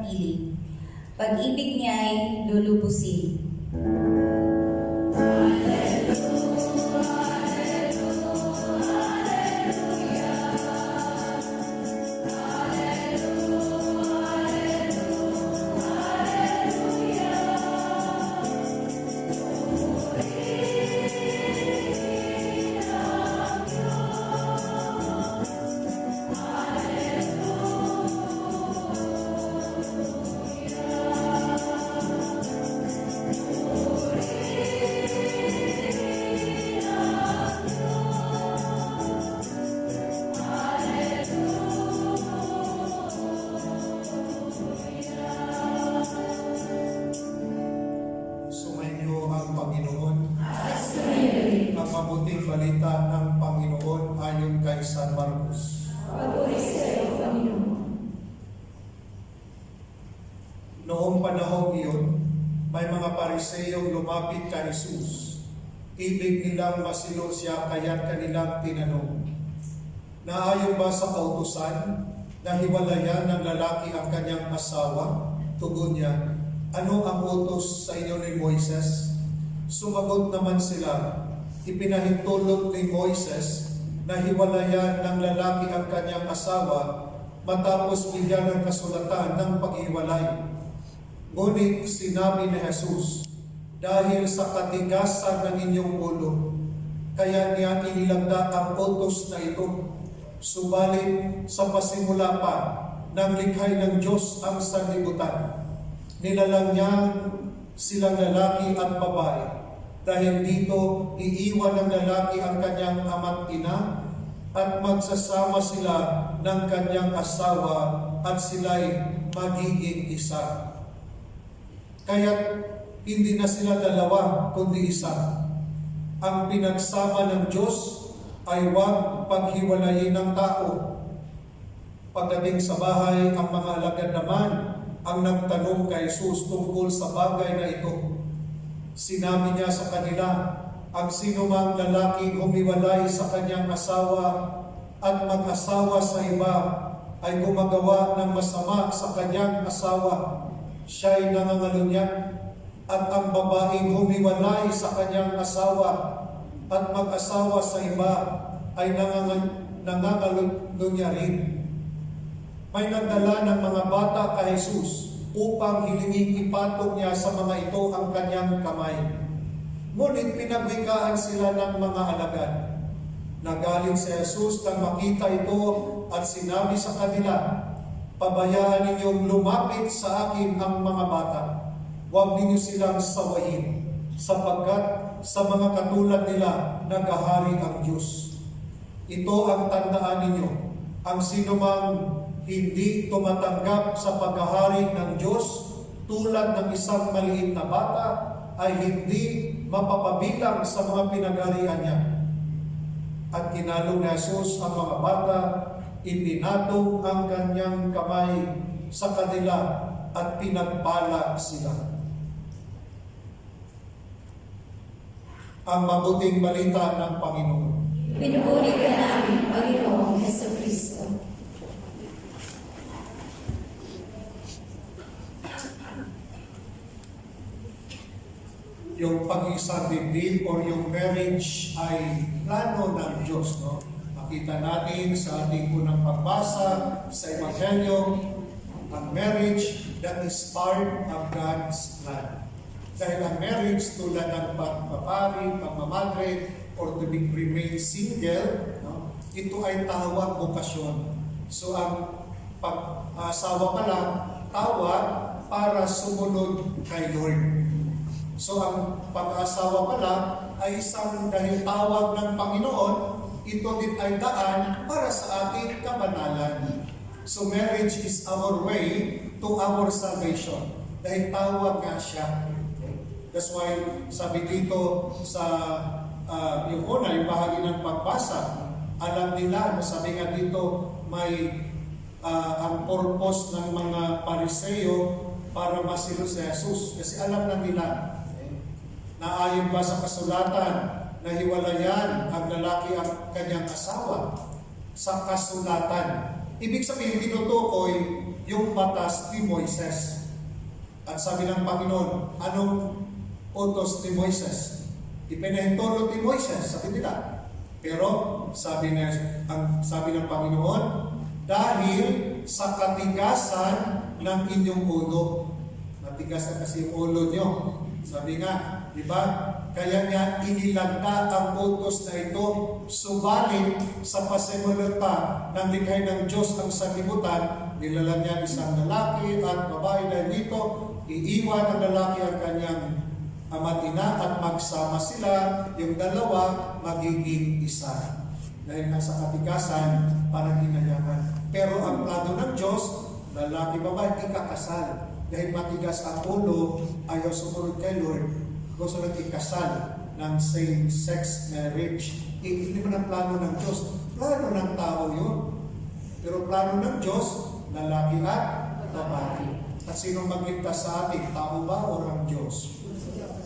kapiling. Pag-ibig niya'y lulubusin. May mga pariseyong lumapit kay Jesus. Ibig nilang masilo siya kaya't kanilang tinanong, Naayon ba sa kautusan na hiwalayan ng lalaki ang kanyang asawa? Tugon niya, ano ang utos sa inyo ni Moises? Sumagot naman sila, ipinahintulot ni Moises na hiwalayan ng lalaki ang kanyang asawa matapos bigyan ng kasulatan ng paghiwalay. Ngunit sinabi ni Jesus, dahil sa katigasan ng inyong ulo, kaya niya inilagda ang utos na ito. Subalit sa pasimula pa ng likhay ng Diyos ang sanlibutan, nilalang niya silang lalaki at babae. Dahil dito, iiwan ng lalaki ang kanyang ama't ina at magsasama sila ng kanyang asawa at sila'y magiging isa. Kaya hindi na sila dalawa, kundi isa. Ang pinagsama ng Diyos ay huwag paghiwalayin ng tao. Pagdating sa bahay, ang mga alagad naman ang nagtanong kay Jesus tungkol sa bagay na ito. Sinabi niya sa kanila, ang sinumang lalaking humiwalay sa kanyang asawa at mag-asawa sa iba ay gumagawa ng masama sa kanyang asawa. Siya'y nangangalunya at ang babaeng humiwalay sa kanyang asawa at mag-asawa sa iba ay nangangal- nangangalunya rin. May nagdala ng mga bata kay Jesus upang hilingin ipatong niya sa mga ito ang kanyang kamay. Ngunit pinagwikaan sila ng mga alagad. Nagaling si Jesus nang makita ito at sinabi sa kanila, Pabayaan ninyong lumapit sa akin ang mga bata. Huwag ninyo silang sawayin, sapagkat sa mga katulad nila nagahari ang Diyos. Ito ang tandaan ninyo, ang sinumang hindi tumatanggap sa paghahari ng Diyos tulad ng isang maliit na bata ay hindi mapapabilang sa mga pinagarian niya. At kinalong ni Jesus ang mga bata, ipinatong ang kanyang kamay sa kanila at pinagpala sila. Ang mabuting balita ng Panginoon. Pinupuri ka namin, Panginoong Heso Kristo. yung pag-isang dibdib or yung marriage ay plano ng Diyos. No? Makita natin sa ating unang pagbasa sa Ebanghelyo, ang marriage that is part of God's plan. Dahil ang marriage tulad ng pagpapari, pagmamadre, or to be remain single, no? ito ay tawag bukasyon. So ang pag-asawa pa lang, tawag para sumunod kay Lord. So ang pag-asawa pala ay isang dahil tawag ng Panginoon, ito din ay daan para sa ating kabanalan. So marriage is our way to our salvation. Dahil tawag nga siya. That's why sabi dito sa uh, yung una, yung bahagi ng pagbasa, alam nila, sabi nga dito, may ah, ang purpose ng mga pariseyo para masilo si Jesus. Kasi alam na nila, na ayon ba sa kasulatan na hiwalayan ang lalaki ang kanyang asawa sa kasulatan. Ibig sabihin, tinutukoy yung batas ni Moises. At sabi ng Panginoon, anong utos ni Moises? Ipinahintulot ni Moises, sabi nila. Pero sabi na ang sabi ng Panginoon, dahil sa katigasan ng inyong ulo. Matigas na kasi yung ulo nyo. Sabi nga, di ba? Kaya nga inilagda ang utos na ito, subalit sa pasimulot pa ng likhay ng Diyos ang sanlibutan, nilala niya isang lalaki at babae dahil dito, iiwan ng lalaki ang kanyang ama't ina at magsama sila, yung dalawa magiging isa. Dahil nasa katigasan, parang hinayakan. Pero ang plano ng Diyos, lalaki babae, ikakasal. Dahil matigas ang ulo, ayaw sumunod kay Lord, gusto nang ikasal ng same-sex marriage. Eh, hindi man ang plano ng Diyos. Plano ng tao yun. Pero plano ng Diyos, lalaki at babae. At sino magligtas sa atin? Tao ba o ang Diyos?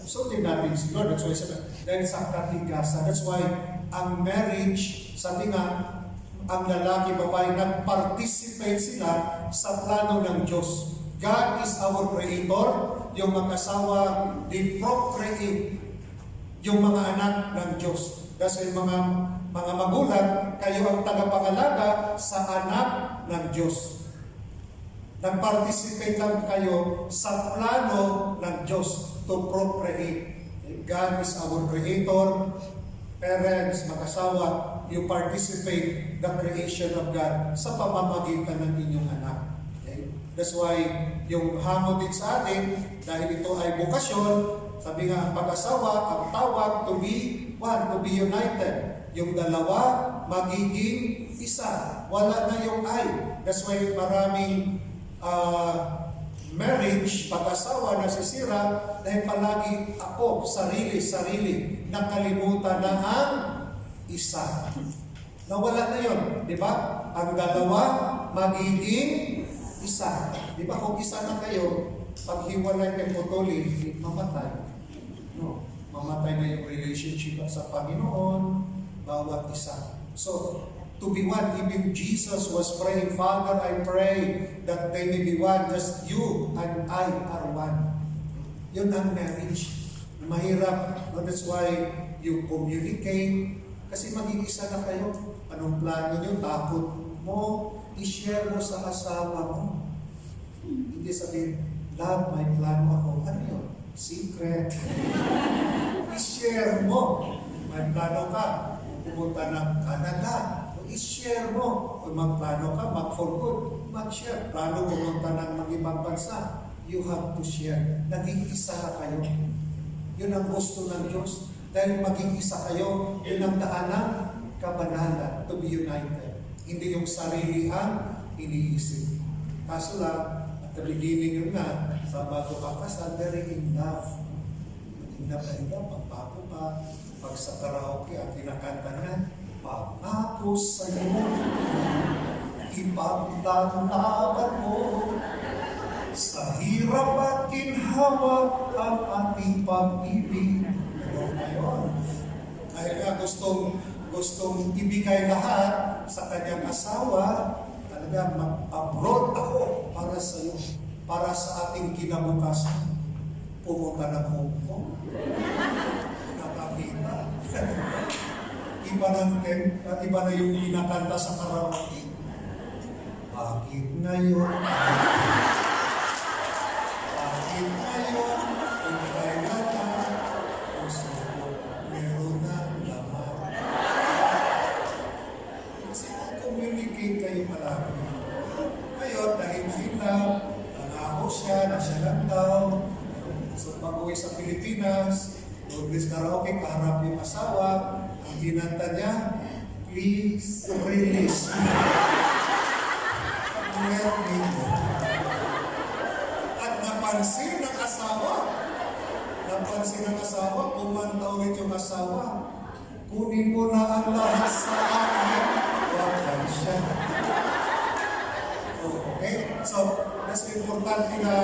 So, din natin si Lord. That's why dahil sa katigasan. That's why, ang marriage, sabi nga, ang lalaki, babae, nag-participate sila sa plano ng Diyos. God is our creator. Yung mag-asawa, they procreate yung mga anak ng Diyos. Kasi mga mga magulang, kayo ang tagapangalaga sa anak ng Diyos. Nag-participate lang kayo sa plano ng Diyos to procreate. God is our creator. Parents, mag-asawa, you participate the creation of God sa pamamagitan ng inyong anak. That's why yung hamon din sa atin, dahil ito ay bukasyon, sabi nga ang pag-asawa, ang tawag to be one, to be united. Yung dalawa, magiging isa. Wala na yung I. That's why maraming ah, marriage, pag-asawa na sisira dahil palagi ako, sarili, sarili, nakalimutan na ang isa. Nawala na yun, di ba? Ang dalawa magiging isa. Di ba kung isa na kayo, pag hiwalay kay putuli, mamatay. No, mamatay na yung relationship sa Panginoon, bawat isa. So, to be one, even Jesus was praying, Father, I pray that they may be one, just you and I are one. Yun ang marriage. Mahirap. No, that's why you communicate. Kasi maging isa na kayo. Anong plano nyo? Takot mo. I-share mo sa asawa mo. Hindi sabihin, Love, may plano ako. Ano yun? Secret. I-share mo. May plano ka. Pupunta ng Canada. I-share mo. Kung magplano ka, mag-for good. Mag-share. Plano pumunta ng mga ibang bansa. You have to share. Naging isa kayo. Yun ang gusto ng Diyos. Dahil maging isa kayo, yun ang daan ng kabanalan to be united. Hindi yung sarili ang iniisip. Kaso lang, the beginning yun nga, sa bago ka kasal, very. In love na iba, pagpako pa, pag sa karaoke, ang kinakanta niya, pangako sa'yo, ipagtatapan mo, sa hirap at ginhawa ang ating pag-ibig. Ngayon? Dahil nga gustong, gustong ibigay lahat sa kanyang asawa, talaga mag-abroad ako para sa iyo, para sa ating kinabukasan. Pumunta ng Hong Kong. Nakakita. iba, ng, iba na yung kinakanta sa karaoke. Bakit ngayon? Bakit asawa, ang ginanta niya, please release me. Let me go. At napansin ng asawa, napansin ng asawa, kumanta ulit yung asawa, kunin mo na ang lahat sa akin, wag lang siya. Okay? So, mas importante na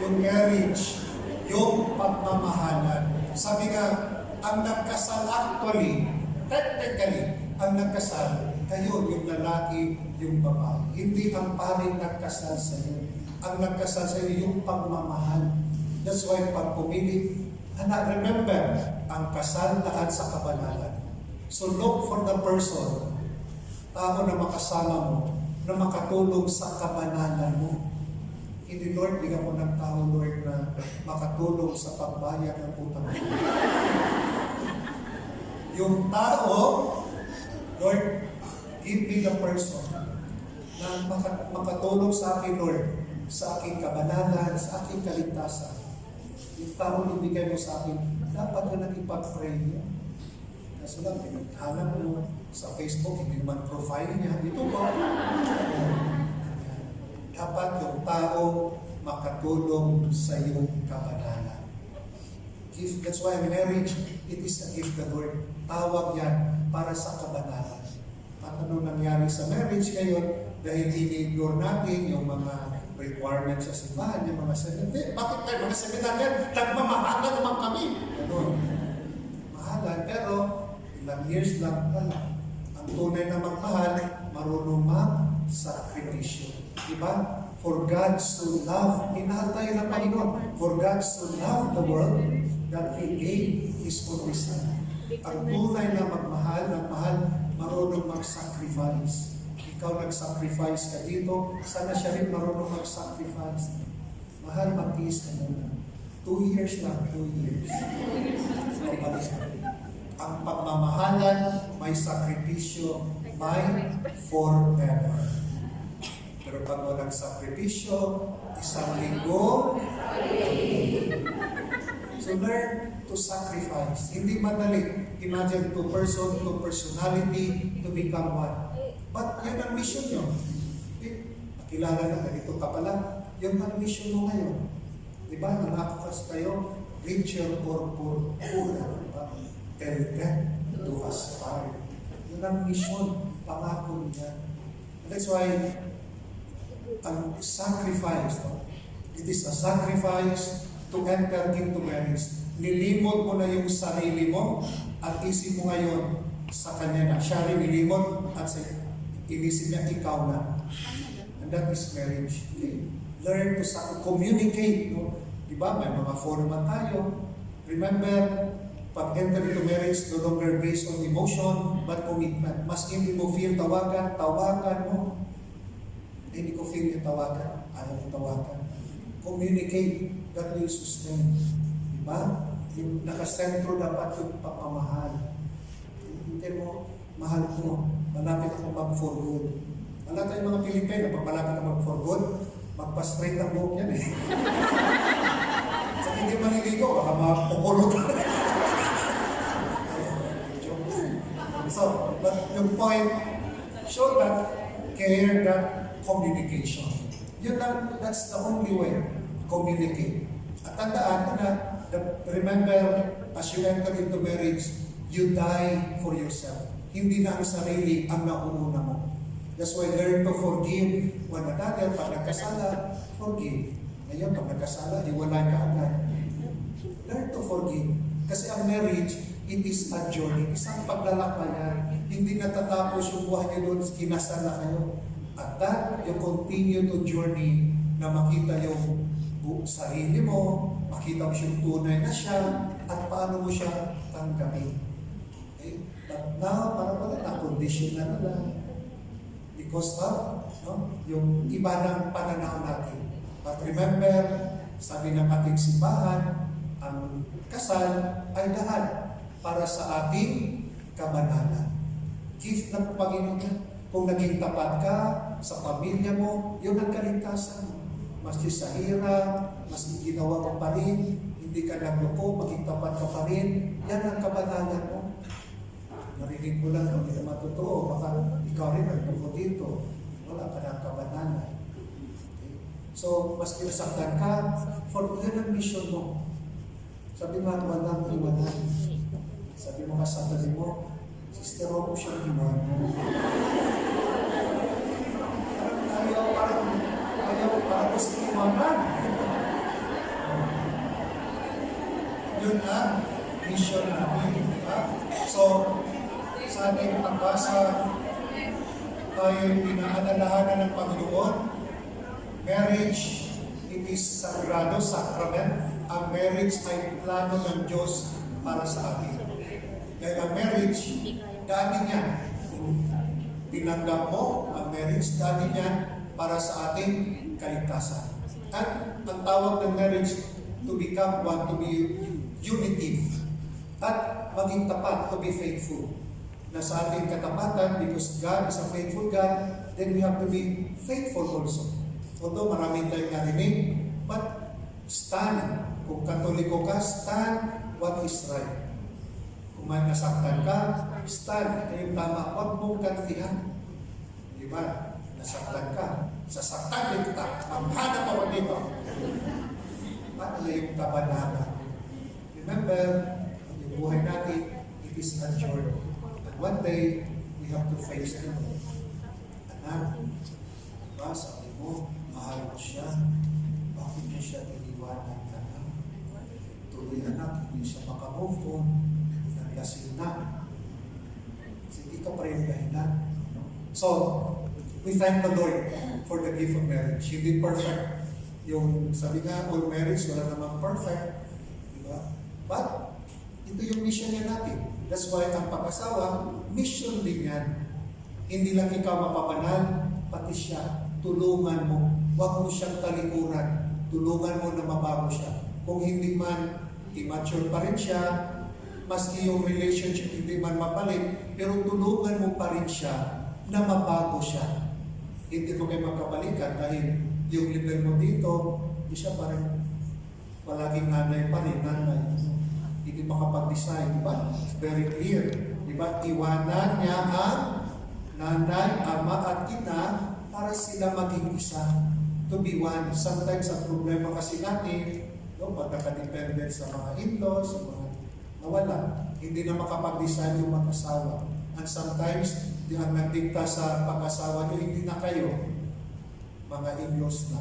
yung marriage, yung pagmamahalan. Sabi nga, ang nagkasal actually, technically, ang nagkasal, Kayo, yung lalaki, yung babae. Hindi ang paring nagkasal sa iyo. Ang nagkasal sa iyo, yung pagmamahal. That's why pag pumili, anak, remember, ang kasal lahat sa kabanalan. So look for the person, tao na makasama mo, na makatulong sa kabanalan mo. Hindi, Lord, bigyan mo ng tao, Lord, na makatulong sa pagbayad ng utang mo. Yung tao, Lord, give me the person na maka- makatulong sa akin, Lord, sa aking kabanalan, sa aking kaligtasan. Yung tao ibigay mo sa akin, dapat na nakipag-pray niya. Kaso lang, pinaghanap mo sa Facebook, hindi man profile niya. Dito po. Dapat yung tao makatulong sa iyong kabanalan. Gift, that's why marriage, it is a gift the Lord. Tawag yan para sa kabanalan. At ano nangyari sa marriage ngayon, dahil ini-ignore natin yung mga requirements sa simbahan, yung mga seminar. Bakit tayo mga seminar yan? Nagmamahalan naman kami. Ganun. Mahalan, pero ilang years lang pala. Ang tunay na magmahal, marunong mag-sakripisyo. Diba? For God so loved, minahal tayo ng Panginoon. For God so loved the world that He gave His only Son. Ang tunay na magmahal, nagmahal, marunong mag-sacrifice. Ikaw nag-sacrifice ka dito, sana siya rin marunong mag-sacrifice. Mahal, mag-tiis ka muna. Two years lang, two years. Ang pagmamahalan, may sakripisyo, may forever. Pero pag walang sakripisyo, isang linggo, So learn to sacrifice. Hindi madali. Imagine two person, two personality to become one. But yun ang mission nyo. Eh, nakilala na, ganito ka pala. Yun ang mission mo ngayon. Di ba? Nanakas kayo, reach your purpose. Di ba? Tell them to aspire. Yun ang mission. Pangako niya. That's why, ang sacrifice, no? it is a sacrifice to enter into marriage. Nilimot mo na yung sarili mo at isip mo ngayon sa kanya na. Siya rin nilimot at sa inisip niya ikaw na. And that is marriage. Okay? Learn to communicate. No? Di ba? May mga format tayo. Remember, pag enter into marriage, no longer based on emotion, but commitment. Mas hindi mo feel tawagan, tawagan mo. Hindi ko feel yung tawagan. Ayaw ko tawagan. Communicate. That will sustain. Diba? Yung nakasentro dapat yung pagmamahal. Hindi mo, mahal ko. Malapit ako mag-for good. Wala tayong mga Pilipino, pag malapit ako mag-for good, magpa-straight ang buhok yan eh. Sa hindi maliligo, baka mapukulot. so, but yung point, show that care, that communication. Yun lang, that's the only way. Communicate. At tandaan na, that- remember, as you enter into marriage, you die for yourself. Hindi na ang sarili ang nauuna mo. That's why learn to forgive one another. Pag nagkasala, forgive. Ngayon, pag nagkasala, iwalay ka agad. Learn to forgive. Kasi ang marriage, it is a journey. Isang paglalakbayan. Hindi natatapos yung buhay niyo doon, kinasal na kayo. At that, you continue to journey na makita yung sarili mo, makita mo siyang tunay na siya, at paano mo siya tanggapin. Okay? But now, parang wala na, condition na lang. Because of no, yung iba ng pananaw natin. But remember, sabi ng ating simbahan, ang kasal ay lahat para sa ating kabanalan. Gift ng Panginoon. Kung naging tapat ka sa pamilya mo, yun ang kaligtasan mo. Maski sa hirap, maski ginawa mo pa rin, hindi ka nagloko, maging tapat ka pa rin, yan ang kabanalan mo. Narinig mo lang, hindi naman totoo, baka ikaw rin nagloko dito. Wala ka ng kabanalan. Okay? So, maski nasaktan ka, for yun ang mission mo. Sabi nga, walang iwanan. Sabi mo kasabali mo, Sister Rocco siya ginawa mo. Parang ayaw, parang, ayaw, iwanan. Yun ang mission namin. di ba? So, sa ating pagbasa, ay pinaalalahanan ng Panginoon. Marriage, it is sagrado, sacrament. Ang marriage ay plano ng Diyos para sa atin. Dahil ang marriage, dati niya. Tinanggap mo ang marriage, dati niya para sa ating kaligtasan. At ang tawag ng marriage, to become one, to be unitive. At maging tapat, to be faithful. Na sa ating katapatan, because God is a faithful God, then we have to be faithful also. Although maraming tayong narinig, but stand. Kung katoliko ka, stand what is right. Kung may nasaktan ka, stand. Ito yung tama. Huwag mong kantihan. Di ba? Nasaktan ka. Sasaktan din kita. Mamhanap ako dito. Paano yung kabanata? Remember, yung buhay natin, it is a journey. And one day, we have to face the Lord. Anak, diba, sabi mo, mahal mo siya. Bakit mo siya iniwanan ka na? Tuloy anak, hindi siya makamove on. Naglasin na. Sige ka pa rin dahilan. So, we thank the Lord for the gift of marriage. Hindi perfect. Yung sabi nga, all marriage, wala namang perfect. Di ba? But, ito yung mission niya natin. That's why ang pag-asawa, mission din yan. Hindi lang ikaw mapapanal, pati siya. Tulungan mo. Huwag mo siyang talikuran. Tulungan mo na mabago siya. Kung hindi man, immature pa rin siya, maski yung relationship hindi man mapalit, pero tulungan mo pa rin siya na mabago siya. Hindi mo kayo magkabalikan dahil yung level mo dito, hindi siya pa rin palaging nanay pa rin, nanay. Hindi makapag-decide, di ba? It's very clear. Di ba? Iwanan niya ang nanay, ama at ina para sila maging isa. To be one. Sometimes ang problema kasi natin, no, pagkakadependent sa mga in-laws, mga nawala. Hindi na makapag-decide yung mag-asawa. And sometimes, di ang nagdikta sa pag-asawa nyo, hindi na kayo, mga in-laws na.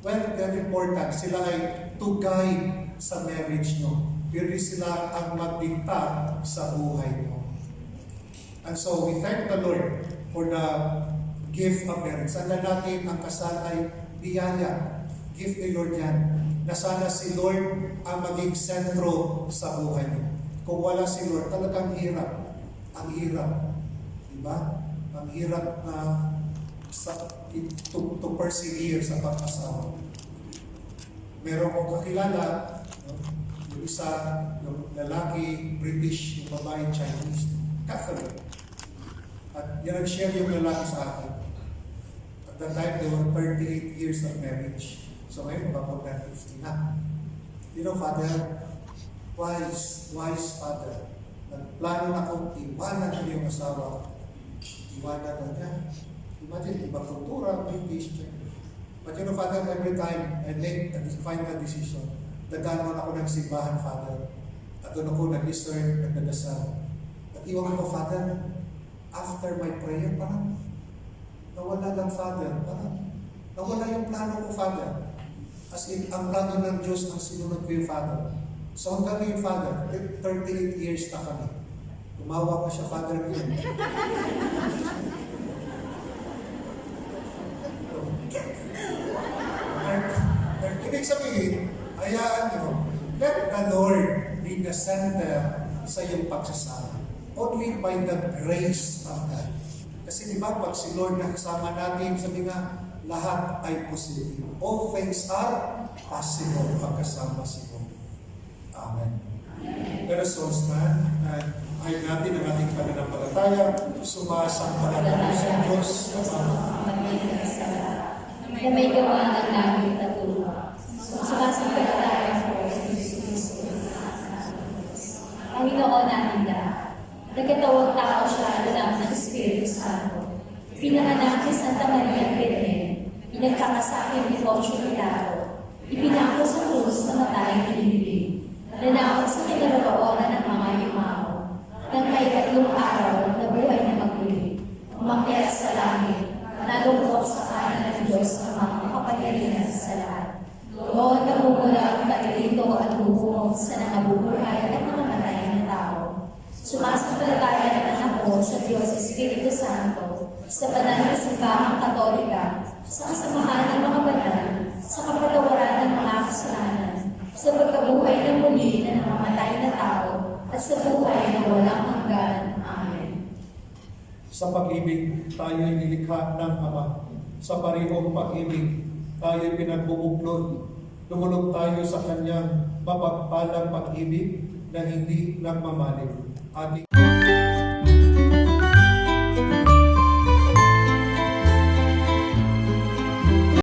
Well, very important. Sila ay to guide sa marriage nyo. Pero sila ang magdikta sa buhay nyo. And so, we thank the Lord for the gift of marriage. Sana natin ang kasal ay biyaya. Gift ni Lord yan. Na sana si Lord ang maging sentro sa buhay niyo. Kung wala si Lord, talagang hirap. Ang hirap. Diba? Ang hirap na sa, to, to persevere sa pag-asawa. Meron kong kakilala, no? yung isa, yung lalaki, British, yung babae, Chinese, Catholic. At yan ang share yung lalaki sa akin. At that time, they were 38 years of marriage. So ngayon, about na 50 na. You know, Father, wise, wise Father, nagplano na akong iwanan ko yung asawa ko. Iwanan na niya. Imagine, ibang kultura, British. But you know, Father, every time I make a final decision, nagkaroon ako ng simbahan, Father. At doon ako nag-discern, nagdadasal. At iwan ko, Father, after my prayer, parang nawala lang, Father. Parang nawala yung plano ko, Father. As in, ang plano ng Diyos ang sinunod ko yung Father. So hanggang ngayon, Father, 38 years na kami. Tumawa pa siya, Father, ngayon. Ibig sabihin, hayaan nyo, let the Lord be the center sa iyong pagsasama. Only by the grace of God. Kasi di ba, pag si Lord nakasama natin, sabi nga, lahat ay positive. All things are possible pagkasama si Lord. Amen. Let us all stand and ayaw natin ang ating pananampalataya, sumasampalataya sa Diyos sa na may gawa ng langit at lupa. Sumasampalataya sa Kristo. Panginoon namin lahat, nagkatawag tao siya alam ng Espiritu Santo. Pinanganak si Santa Maria Belen, inagkakasakit ni Poncio Pilato, ipinako sa krus na matayang pinibig, nanakot sa kinaroroonan ng mga yumao, nang may tatlong araw na buhay na magmuli, umakyat sa langit, nalungkot sa kanan ng Diyos ang mga kapangyarihan sa lahat. Doon namumula ang paglilito at nangabubuhay at namamatay na tao. Sumasampalataya naman ako sa Diyos Espiritu Santo, sa banal na simbahang katolika, sa kasamahan ng mga banal, sa kapatawaran ng mga kasalanan, sa pagkabuhay ng muli na namamatay na tao, at sa buhay na walang hanggan. Amen. Sa pag-ibig, tayo ay nilikha ng Ama. Sa parehong pag-ibig, tayo ay pinagbubuklod. Lumulog tayo sa kanyang mapagpalang pag-ibig na hindi nagmamalim. Ating